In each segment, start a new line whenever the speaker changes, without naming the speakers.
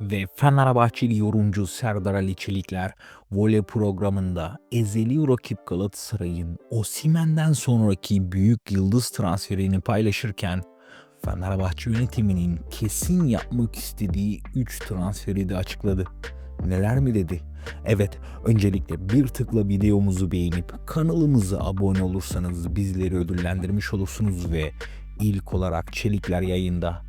ve Fenerbahçeli yorumcu Serdar Ali Çelikler voley programında ezeli rakip Galatasaray'ın Osimhen'den sonraki büyük yıldız transferini paylaşırken Fenerbahçe yönetiminin kesin yapmak istediği 3 transferi de açıkladı. Neler mi dedi? Evet, öncelikle bir tıkla videomuzu beğenip kanalımıza abone olursanız bizleri ödüllendirmiş olursunuz ve ilk olarak Çelikler yayında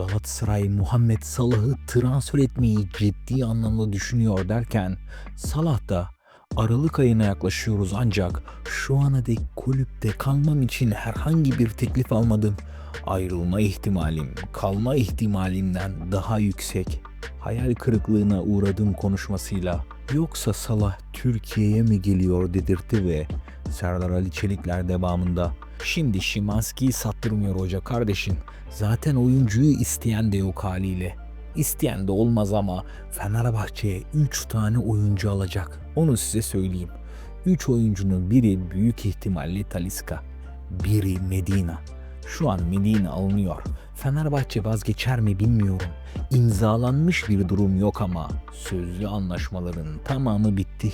Galatasaray Muhammed Salah'ı transfer etmeyi ciddi anlamda düşünüyor derken Salah da Aralık ayına yaklaşıyoruz ancak şu ana dek kulüpte kalmam için herhangi bir teklif almadım. Ayrılma ihtimalim kalma ihtimalimden daha yüksek. Hayal kırıklığına uğradım konuşmasıyla yoksa Salah Türkiye'ye mi geliyor dedirtti ve Serdar Ali Çelikler devamında Şimdi Şimanski'yi sattırmıyor hoca kardeşim. Zaten oyuncuyu isteyen de yok haliyle. İsteyen de olmaz ama Fenerbahçe'ye 3 tane oyuncu alacak. Onu size söyleyeyim. 3 oyuncunun biri büyük ihtimalle Taliska. Biri Medina. Şu an Medina alınıyor. Fenerbahçe vazgeçer mi bilmiyorum. İmzalanmış bir durum yok ama sözlü anlaşmaların tamamı bitti.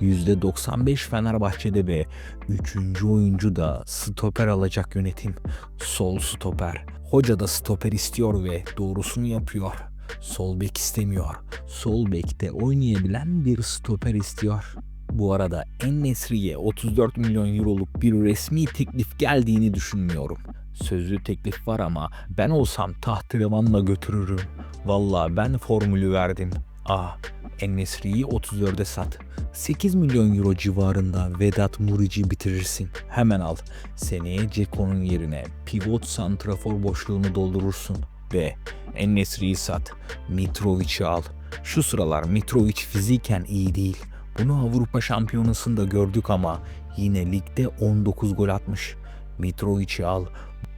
%95 Fenerbahçe'de ve 3. oyuncu da stoper alacak yönetim. Sol stoper. Hoca da stoper istiyor ve doğrusunu yapıyor. Sol bek istemiyor. Sol bekte oynayabilen bir stoper istiyor. Bu arada En-Nesyri'ye 34 milyon euroluk bir resmi teklif geldiğini düşünmüyorum. Sözlü teklif var ama ben olsam tahtrevanla götürürüm. Valla ben formülü verdim. Ah, En-Nesyri'yi 34'e sat. 8 milyon euro civarında Vedat Murici bitirirsin. Hemen al. Seneye Ceko'nun yerine pivot santrafor boşluğunu doldurursun. Ve En-Nesyri'yi sat. Mitrovic'i al. Şu sıralar Mitrovic fiziken iyi değil. Bunu Avrupa Şampiyonası'nda gördük ama yine ligde 19 gol atmış. Mitrovic'i al.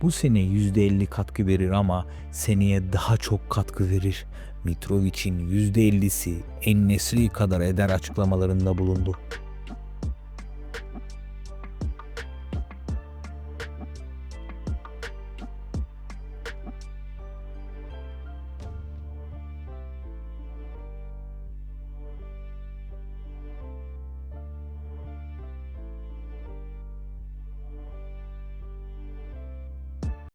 Bu sene %50 katkı verir ama seneye daha çok katkı verir. Mitrovic'in %50'si En-Nesri kadar eder açıklamalarında bulundu.